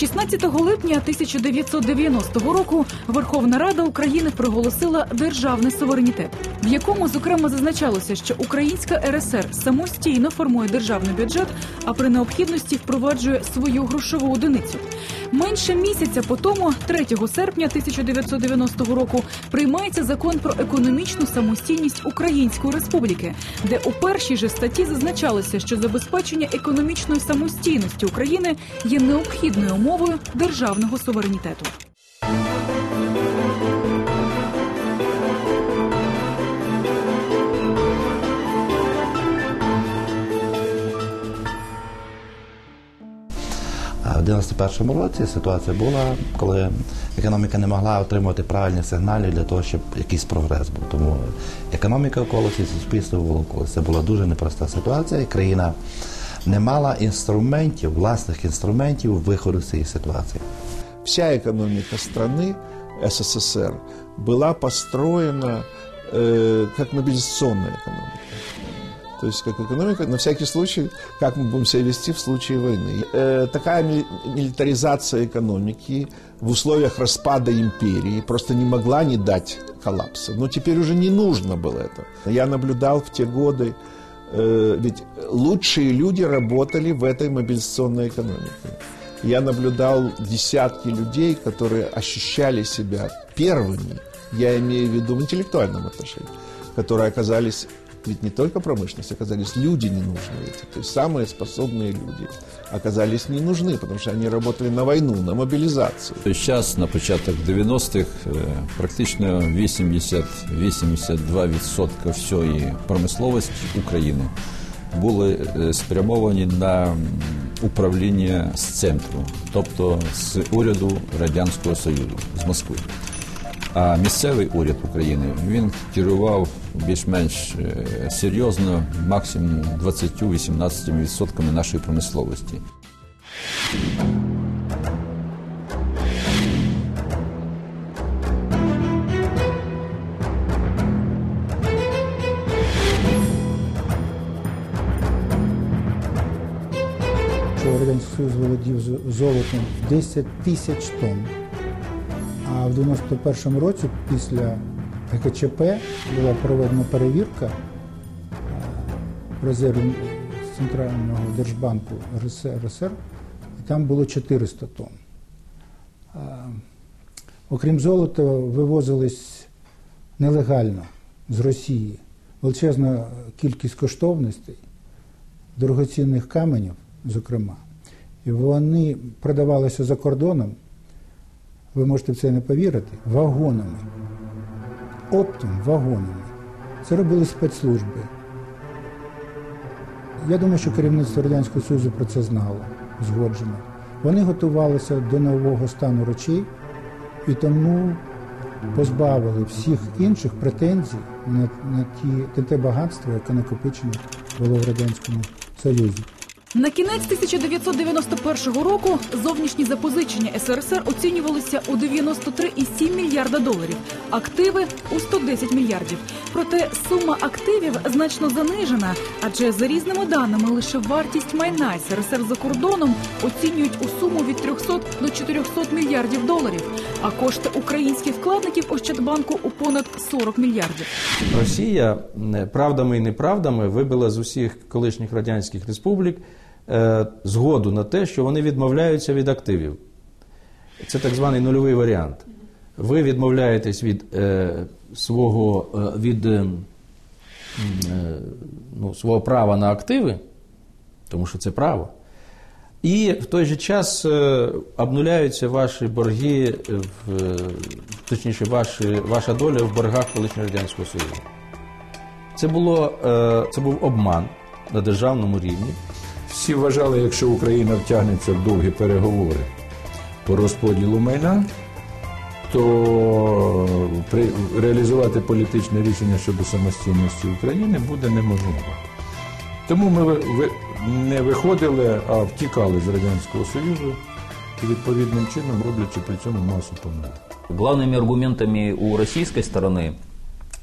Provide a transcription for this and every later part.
16 липня 1990 року Верховна Рада України проголосила державний суверенітет, в якому зокрема зазначалося, що Українська РСР самостійно формує державний бюджет, а при необхідності впроваджує свою грошову одиницю. Менше місяця по тому, 3 серпня 1990 року, приймається закон про економічну самостійність Української Республіки, де у першій же статті зазначалося, що забезпечення економічної самостійності України є необхідною умовою державного суверенітету. 91-му році ситуація була, коли економіка не могла отримувати правильні сигнали для того, щоб якийсь прогрес був. Тому економіка в колесі, суспільство було в колесі. Це була дуже непроста ситуація, і країна не мала інструментів, власних інструментів виходу з цієї ситуації. Вся экономика страны СССР была построена э, как мобилизационная экономика. То есть как экономика, на всякий случай, как мы будем себя вести в случае войны. Э, такая ми- милитаризация экономики в условиях распада империи просто не могла не дать коллапса. Но теперь уже не нужно было это. Я наблюдал в те годы, э, ведь лучшие люди работали в этой мобилизационной экономике. Я наблюдал десятки людей, которые ощущали себя первыми, я имею в виду в интеллектуальном отношении, которые оказались, ведь не только промышленность, оказались люди ненужные эти, то есть самые способные люди оказались не нужны, потому что они работали на войну, на мобилизацию. Зараз, на початок 90-х, е, практично 80-82% всієї промисловості України були е, спрямовані на м, управління з центру, тобто з уряду Радянського Союзу, з Москви. А місцевий уряд України він керував більш-менш е, серйозно, максимум 20-18% нашої промисловості. Радянський Союз володів золотом в 10 тисяч тонн. А в 91-му році після ГКЧП була проведена перевірка е, резервів Центрального держбанку РСР, і там було 400 тонн. Окрім золота, вивозились нелегально з Росії величезна кількість коштовностей, дорогоцінних каменів, зокрема. І вони продавалися за кордоном, ви можете в це не повірити, вагонами. Оптом, вагонами. Це робили спецслужби. Я думаю, що керівництво Радянського Союзу про це знало, згоджено. Вони готувалися до нового стану речей і тому позбавили всіх інших претензій на, на, ті, на те багатство, яке накопичено було в Радянському Союзі. На кінець 1991 року зовнішні запозичення СРСР оцінювалися у 93,7 мільярда доларів, активи у 110 мільярдів. Проте сума активів значно занижена, адже за різними даними лише вартість майна СРСР за кордоном оцінюють у суму від 300 до 400 мільярдів доларів, а кошти українських вкладників Ощадбанку у понад 40 мільярдів. Росія е, правдами і неправдами вибила з усіх колишніх радянських республік згоду на те, що вони відмовляються від активів. Це так званий нульовий варіант. Ви відмовляєтесь від е, свого е, від е, е, ну, свого права на активи, тому що це право. І в той же час е, обнуляються ваші борги, е, в, е, точніше, ваші, ваша доля в боргах колишнього Радянського Союзу. Це, було, е, це був обман на державному рівні. Всі вважали, якщо Україна втягнеться в довгі переговори по розподілу майна, то реалізувати політичне рішення щодо самостійності України буде неможливо. Тому ми не виходили, а втікали з Радянського Союзу і відповідним чином роблячи при цьому масу помилок. Главными аргументами у российской стороны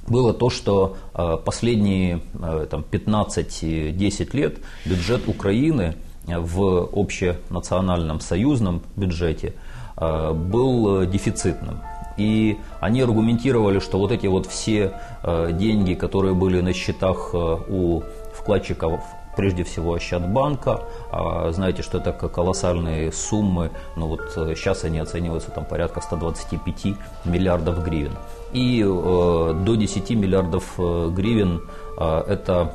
было то, что э, последние э, там, 15-10 лет бюджет Украины в общенациональном союзном бюджете э, был э, дефицитным. И они аргументировали, что вот эти вот все э, деньги, которые были на счетах э, у вкладчиков прежде всего Ощадбанка. А знаете, что это колоссальные суммы, ну вот э, сейчас они оцениваются там порядка 125 миллиардов гривен. И э, до 10 миллиардов э, гривен это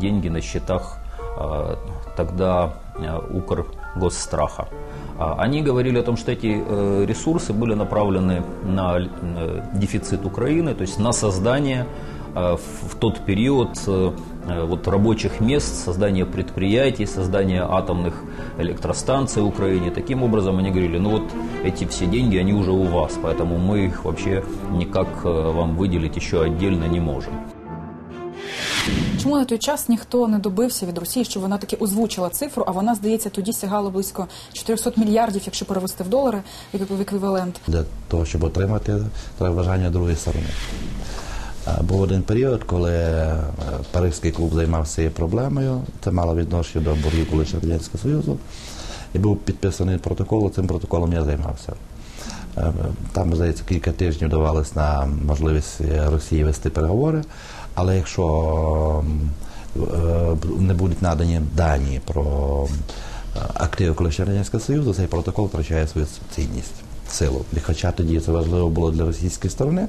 деньги на счетах тогда э, Укргосстраха. А Они говорили о том, что эти ресурсы были направлены на дефицит Украины, то есть на создание в в тот период э, э, вот рабочих мест, создание предприятий, создание атомных электростанций в Украине. Таким образом они говорили, ну вот эти все деньги, они уже у вас, поэтому мы их вообще никак э, вам выделить еще отдельно не можем. Чому на той час ніхто не добився від Росії, щоб вона таки озвучила цифру, а вона, здається, тоді сягала близько 400 мільярдів, якщо перевести в долари, як в еквівалент. Для того, щоб отримати, треба бажання другої сторони. Був один період, коли е, Паризький клуб займався цією проблемою. Це мало відношення до боргів колишнього Радянського Союзу. І був підписаний протокол, цим протоколом я займався. Е, Там, здається, кілька тижнів давалось на можливість е, Росії вести переговори, але якщо не будуть надані дані про активи колишнього Радянського Союзу, цей протокол втрачає свою цінність, силу. І хоча тоді це важливо було для російської сторони,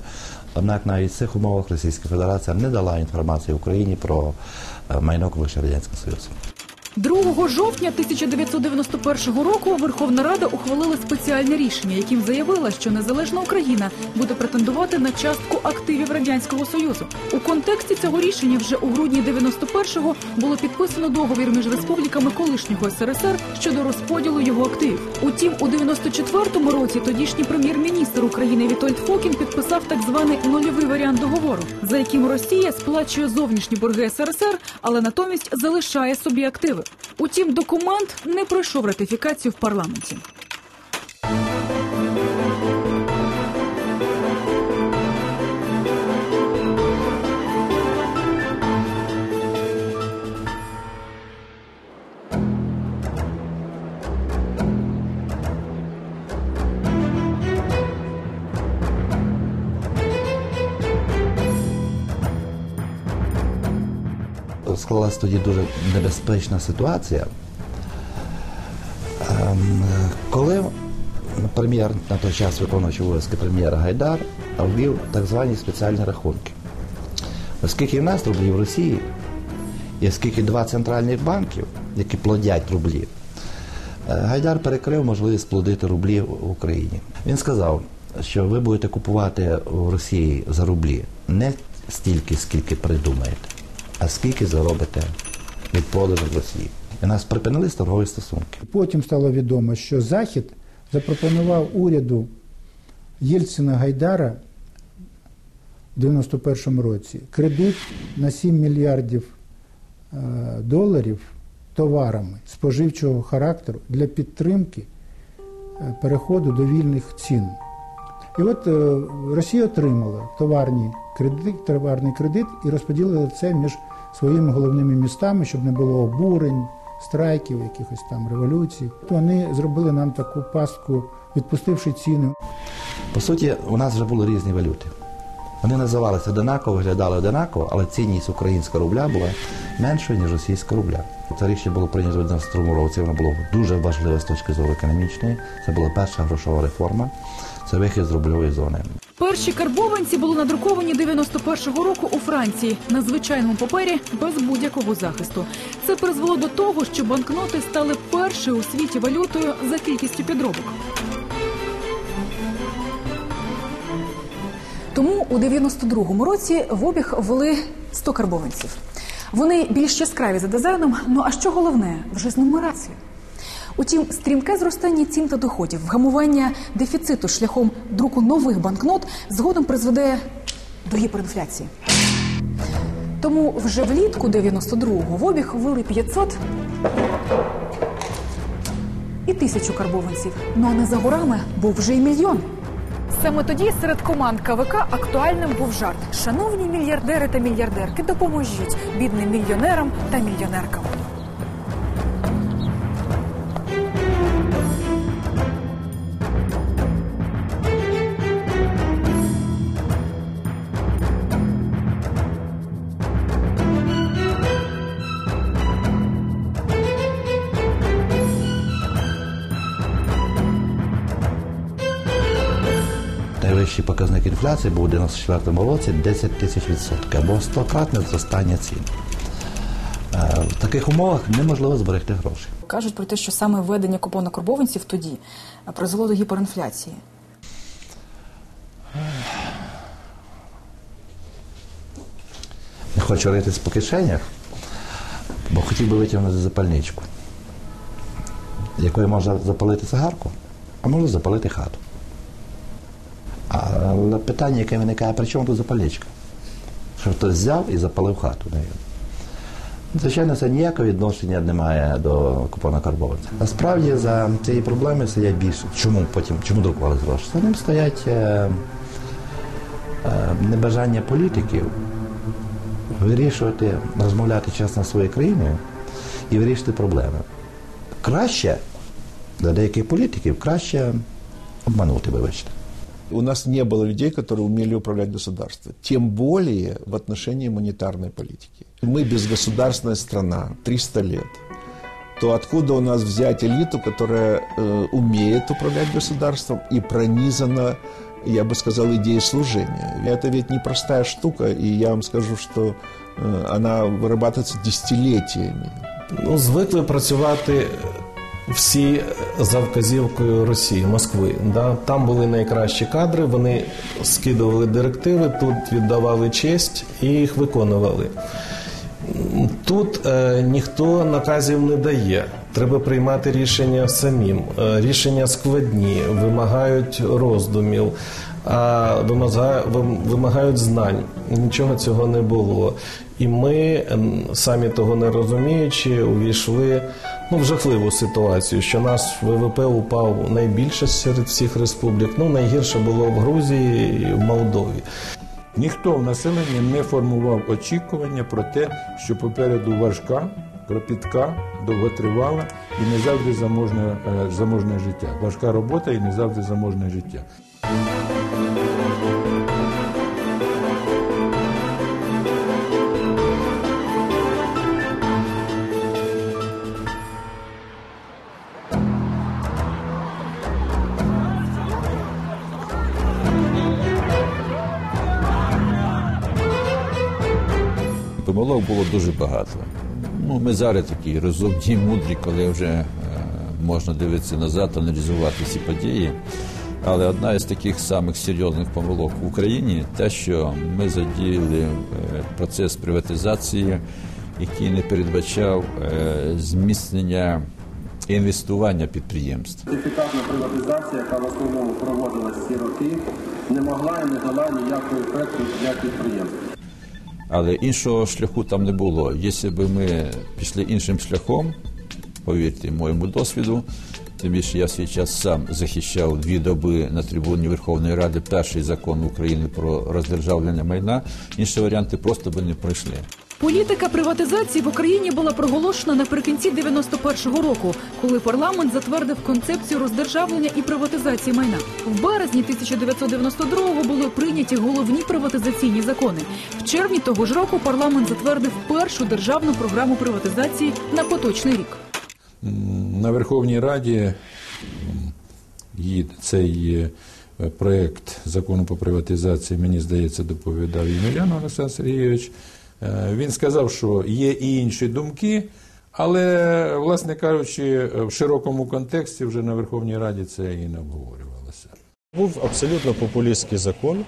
однак навіть в цих умовах Російська Федерація не дала інформації Україні про е, майно колишнього Радянського Союзу. 2 жовтня 1991 року Верховна Рада ухвалила спеціальне рішення, яким заявила, що незалежна Україна буде претендувати на частку активів радянського союзу. У контексті цього рішення вже у грудні 91-го було підписано договір між республіками колишнього СРСР щодо розподілу його активів. Утім, у 94-му році тодішній прем'єр-міністр України Вітольд Фокін підписав так званий нульовий варіант договору, за яким Росія сплачує зовнішні борги СРСР, але натомість залишає собі активи. Утім, документ не пройшов ратифікацію в парламенті. Склалась тоді дуже небезпечна ситуація. Ем, Коли прем'єр на той час виконуючий обов'язки прем'єра Гайдар ввів так звані спеціальні рахунки. Оскільки в нас рублів в Росії, і оскільки два центральних банків, які плодять рублі, е, Гайдар перекрив можливість плодити рублі в Україні. Він сказав, що ви будете купувати в Росії за рублі не стільки, скільки придумаєте, а скільки заробите від продажу в Росії. І нас припинились торгові стосунки. Потім стало відомо, що Захід запропонував уряду Єльцина Гайдара в 91-му році кредит на 7 мільярдів е, доларів товарами споживчого характеру для підтримки е, переходу до вільних цін. І от е, Росія отримала товарний кредит, товарний кредит і розподілила це між своїми головними містами, щоб не було обурень, страйків, якихось там революцій. Вони зробили нам таку пастку, відпустивши ціни. По суті, у нас вже були різні валюти. Вони називалися одинаково, виглядали одинаково, але цінність українського рубля була меншою, ніж російського рубля. Це рішення було прийнято в 92 році. Воно було дуже важливе з точки зору економічної. Це була перша грошова реформа. Це вихід з рубльової зони. Перші карбованці були надруковані 91-го року у Франції на звичайному папері без будь-якого захисту. Це призвело до того, що банкноти стали першою у світі валютою за кількістю підробок. Тому у 92-му році в обіг ввели 100 карбованців. Вони більш яскраві за дизайном, ну а що головне, вже з нумерацією. Утім, стрімке зростання цін та доходів, вгамування дефіциту шляхом друку нових банкнот згодом призведе до гіперінфляції. Тому вже влітку 92-го в обіг ввели 500 і тисячу карбованців. Ну а не за горами був вже й мільйон. Саме тоді серед команд КВК актуальним був жарт. Шановні мільярдери та мільярдерки, допоможіть бідним мільйонерам та мільйонеркам. Інфляції був у 94 році 10 тисяч відсотків або стократне зростання цін. Е, В таких умовах неможливо зберегти гроші. Кажуть про те, що саме введення купона карбованців тоді призвело до гіперінфляції. Не хочу ритись по кишенях, бо хотів би витягнути запальничку, якою можна запалити цигарку, а можна запалити хату. Але питання, яке виникає, при чому тут запальничка? Що хтось взяв і запалив хату. нею. Звичайно, це ніякого відношення не має до купона карбованця. Насправді за цією проблемою стоять більше. Чому потім, чому друкували гроші? За ним стоять е, е, небажання політиків вирішувати, розмовляти чесно своєю країною і вирішити проблеми. Краще для деяких політиків краще обманути, вибачте. У нас не было людей, которые умели управлять государством. Тем более в отношении монетарной политики. Мы безгосударственная страна, 300 лет. То откуда у нас взять элиту, которая э, умеет управлять государством и пронизана, я бы сказал, идеей служения? Это ведь непростая штука, и я вам скажу, что э, она вырабатывается десятилетиями. Ну, звикли працювати всі за вказівкою Росії, Москви. Да? Там були найкращі кадри, вони скидували директиви, тут віддавали честь і їх виконували. Тут е, ніхто наказів не дає. Треба приймати рішення самим. Е, рішення складні, вимагають роздумів, а вимага- вимагають знань. Нічого цього не було. І ми, ем, самі того не розуміючи, увійшли ну, в жахливу ситуацію, що наш ВВП упав найбільше серед всіх республік. Ну, найгірше було в Грузії і в Молдові. Ніхто в населенні не формував очікування про те, що попереду важка, кропітка, довготривала і не завжди заможне, е, заможне життя. Важка робота і не завжди заможне життя. Помилок було дуже багато. Ну, ми зараз такі розумні, мудрі, коли вже е, можна дивитися назад, аналізувати ці події. Але одна із таких самих серйозних помилок в Україні те, що ми задіяли е, процес приватизації, який не передбачав е, зміцнення інвестування підприємств. Сертифікатна приватизація, яка в основному проводилась ці роки, не могла і не дала ніякого ефекту для підприємств. Але іншого шляху там не було. Якщо б ми пішли іншим шляхом, повірте моєму досвіду, тим більше я свій час сам захищав дві доби на трибуні Верховної Ради перший закон України про роздержавлення майна, інші варіанти просто би не пройшли. Політика приватизації в Україні була проголошена наприкінці 91-го року, коли парламент затвердив концепцію роздержавлення і приватизації майна. В березні 1992-го були прийняті головні приватизаційні закони. В червні того ж року парламент затвердив першу державну програму приватизації на поточний рік. На Верховній Раді цей е, проект закону по приватизації, мені здається, доповідав Ємельян Олександр Сергійович. Е, Він сказав, що є і інші думки, але, власне кажучи, в широкому контексті вже на Верховній Раді це і не обговорювалося. Був абсолютно популістський закон,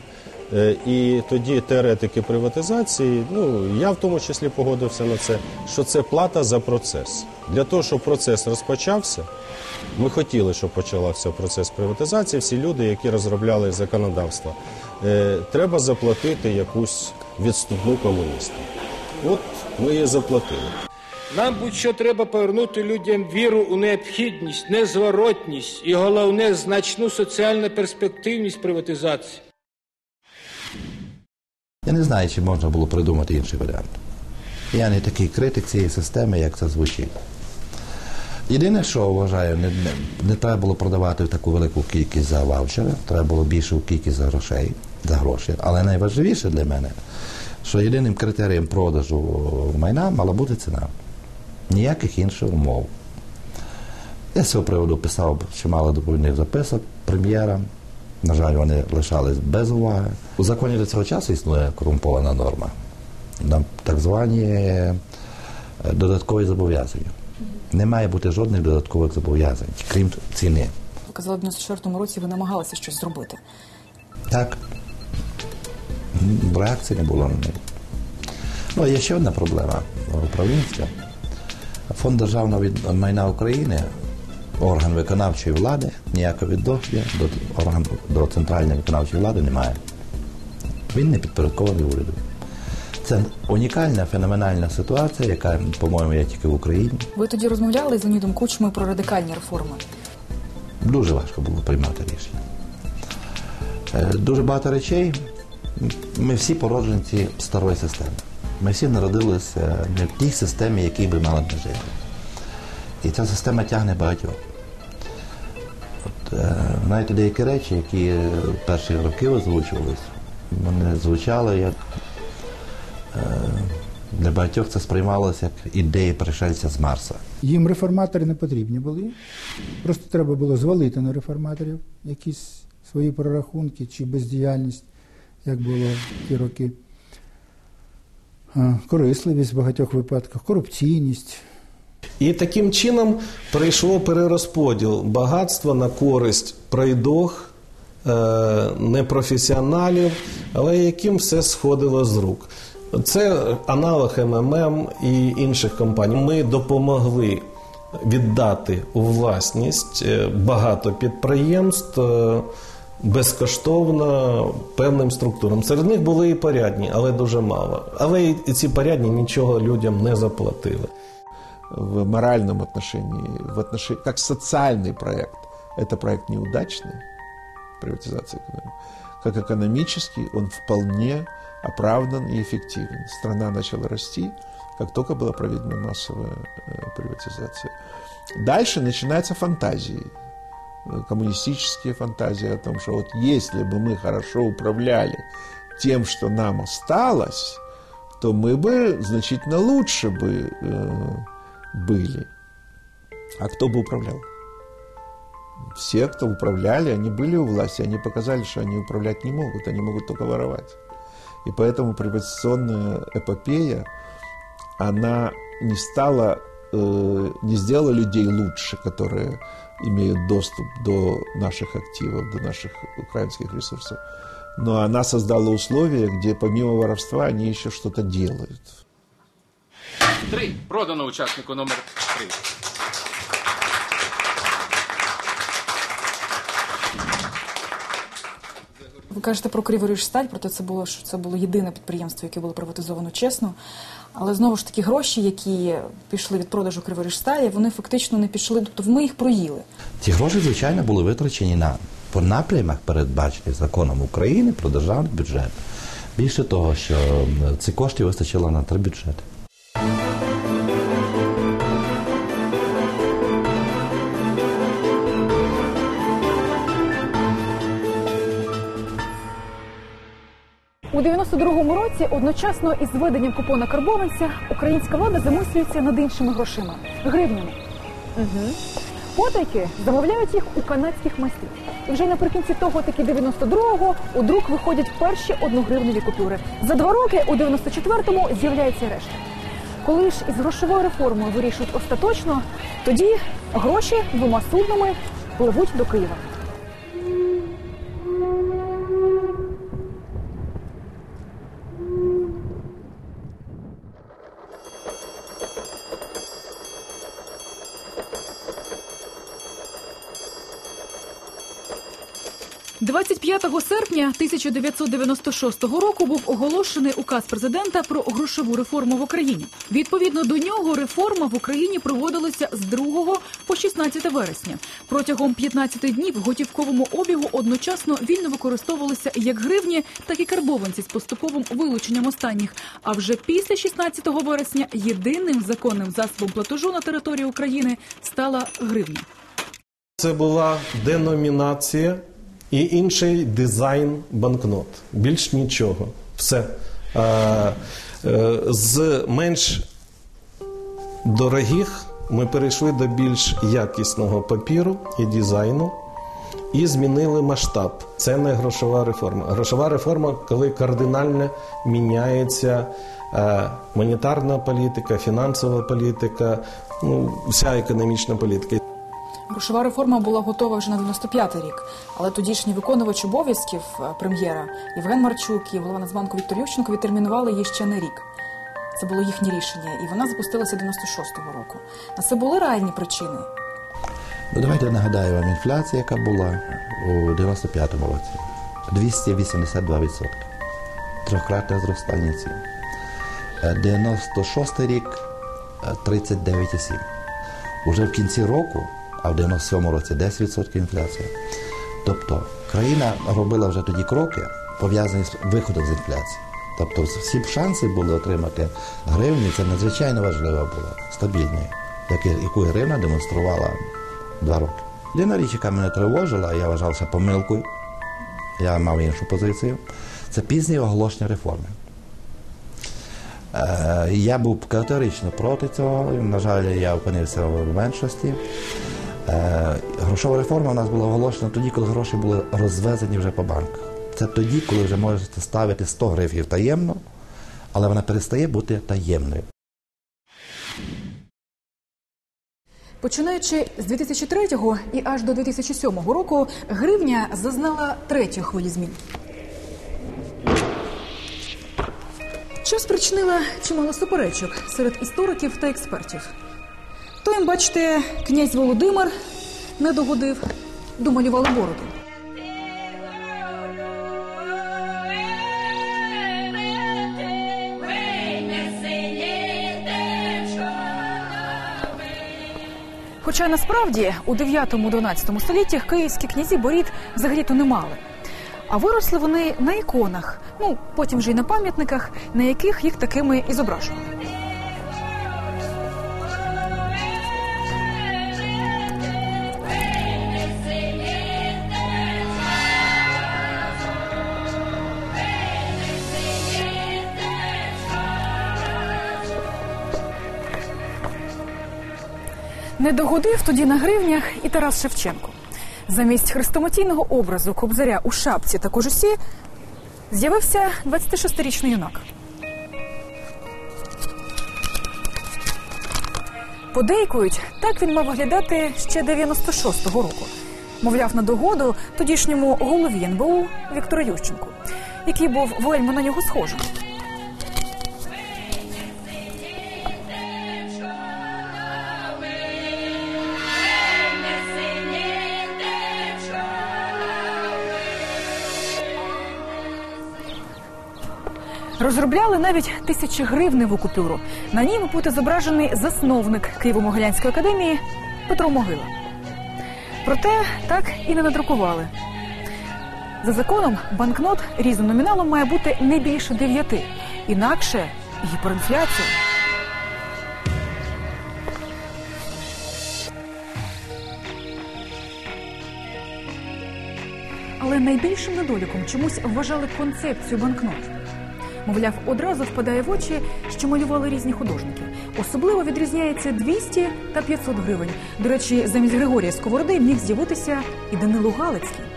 е, і тоді теоретики приватизації, ну я в тому числі погодився на це, що це плата за процес. Для того, щоб процес розпочався, ми хотіли, щоб почався процес приватизації. Всі люди, які розробляли законодавство, е, треба заплатити якусь відступну комуністам. От ми її заплатили. Нам будь-що треба повернути людям віру у необхідність, незворотність і головне значну соціальну перспективність приватизації. Я не знаю, чи можна було придумати інший варіант. Я не такий критик цієї системи, як це звучить. Єдине, що вважаю, не, не, не треба було продавати таку велику кількість за ваучери, треба було більшу кількість за грошей, за гроші. Але найважливіше для мене, що єдиним критерієм продажу майна мала бути ціна. Ніяких інших умов. Я з цього приводу писав чимало доповідних записок прем'єра. На жаль, вони лишались без уваги. У законі до цього часу існує корумпована норма. На так звані е, додаткові зобов'язання. Не має бути жодних додаткових зобов'язань, крім ціни. Ви казали, в 94-му році ви намагалися щось зробити. Так. Реакції не було на неї. Ну, є ще одна проблема управлінська. Фонд державного майна України, орган виконавчої влади, ніякого відношення до органу до центральної виконавчої влади немає. Він не підпорядкований уряду. Це унікальна феноменальна ситуація, яка, по-моєму, є тільки в Україні. Ви тоді розмовляли з Леонідом Кучмою про радикальні реформи. Дуже важко було приймати рішення. Е, Дуже багато речей. Ми всі породженці старої системи. Ми всі народилися не в тій системі, якій би мали б жити. І ця система тягне багатьох. От, е, знаєте, деякі речі, які перші роки озвучувалися, вони звучали як е, для багатьох це сприймалося як ідеї пришельця з Марса. Їм реформатори не потрібні були. Просто треба було звалити на реформаторів якісь свої прорахунки чи бездіяльність, як було в ті роки. Корисливість в багатьох випадках, корупційність. І таким чином прийшло перерозподіл багатства на користь пройдох, е, непрофесіоналів, але яким все сходило з рук. Це аналог МММ і інших компаній. Ми допомогли віддати у власність е, багато підприємств. е, Безкоштовно певним структурам. Серед них були і порядні, але дуже мало. Але і ці порядні нічого людям не заплатили. в моральном отношении, в отношении, как социальный проект, это проект неудачный, приватизация экономики. Как экономический он вполне оправдан и эффективен. Страна начала расти, как только была проведена массовая э, приватизация. Дальше начинаются фантазии, э, коммунистические фантазии о том, что вот если бы мы хорошо управляли тем, что нам осталось, то мы бы значительно лучше бы э, были. А кто бы управлял? Все, кто управляли, они были у власти, они показали, что они управлять не могут, они могут только воровать. И поэтому приватизационная эпопея, она не стала, э, не сделала людей лучше, которые имеют доступ до наших активов, до наших украинских ресурсов. Но она создала условия, где помимо воровства они еще что-то делают. Три. Продано учаснику номер три. Ви кажете про Криворіжсталь, проте це було що це було єдине підприємство, яке було приватизовано чесно. Але знову ж таки гроші, які пішли від продажу Криворіжсталі, вони фактично не пішли, тобто ми їх проїли. Ці гроші, звичайно, були витрачені на по напрямах, передбачених законом України про державний бюджет. Більше того, що ці кошти вистачило на три бюджети. У 92-му році, одночасно із введенням купона карбованця, українська влада замислюється над іншими грошима гривнями. Угу. Потайки замовляють їх у канадських майстрів. І вже наприкінці того, таки 92-го, у друк виходять перші одногривневі купюри. За два роки, у 94-му, з'являється решта. Коли ж із грошовою реформою вирішують остаточно, тоді гроші двома суднами пливуть до Києва. – 25 серпня 1996 року був оголошений указ президента про грошову реформу в Україні. Відповідно до нього, реформа в Україні проводилася з 2 по 16 вересня. Протягом 15 днів готівковому обігу одночасно вільно використовувалися як гривні, так і карбованці з поступовим вилученням останніх. А вже після 16 вересня єдиним законним засобом платежу на території України стала гривня. Це була деномінація і інший дизайн банкнот. Більш нічого. Все. А, е, з менш дорогих ми перейшли до більш якісного папіру і дизайну. і змінили масштаб. Це не грошова реформа. Грошова реформа, коли кардинально міняється е, монетарна політика, фінансова політика, ну вся економічна політика. Грошова реформа була готова вже на 95-й рік, але тодішній виконувач обов'язків е, прем'єра Євген Марчук і голова Нацбанку Віктор Ющенко відтермінували її ще на рік. Це було їхнє рішення, і вона запустилася 96-го року. На це були реальні причини. Ну, давайте нагадаю вам інфляція, яка була у 95-му році. 282%. Трьохкратне зростання цін. Е, 96 рік е, 39,7. Уже в кінці року, а в 97-му році 10% інфляція. Тобто країна робила вже тоді кроки, пов'язані з виходом з інфляції. Тобто всі шанси були отримати гривні, це надзвичайно важливо було, стабільною, яку гривна демонструвала два роки. Єдина річ, яка мене тривожила, я вважався помилкою, я мав іншу позицію, це пізнє оголошення реформи. Е, Я був категорично проти цього. На жаль, я опинився в меншості. Е, Грошова реформа у нас була оголошена тоді, коли гроші були розвезені вже по банках. Це тоді, коли вже можете ставити 100 гривень таємно, але вона перестає бути таємною. Починаючи з 2003-го і аж до 2007 року, гривня зазнала третьої хвилі змін. Що спричинила чимало суперечок серед істориків та експертів. То їм, бачите, князь Володимир не догодив, домалювали бороду. Хоча насправді у 9-12 століттях київські князі борід взагалі-то не мали. А виросли вони на іконах, ну потім вже й на пам'ятниках, на яких їх такими і зображували. Не догодив тоді на гривнях і Тарас Шевченко. Замість хрестоматійного образу кобзаря у шапці та кожусі з'явився 26-річний юнак. Подейкують, так він мав виглядати ще 96-го року. Мовляв, на догоду тодішньому голові НБУ Віктору Ющенку, який був вельми на нього схожим. Розробляли навіть тисячогривневу купюру. На ній бути зображений засновник Києво-Могилянської академії Петро Могила. Проте так і не надрукували. За законом, банкнот різним номіналом має бути не більше дев'яти, інакше гіперінфляція. Але найбільшим недоліком чомусь вважали концепцію банкнот. Мовляв, одразу впадає в очі, що малювали різні художники. Особливо відрізняється 200 та 500 гривень. До речі, замість Григорія Сковороди міг з'явитися і Данило Галицький.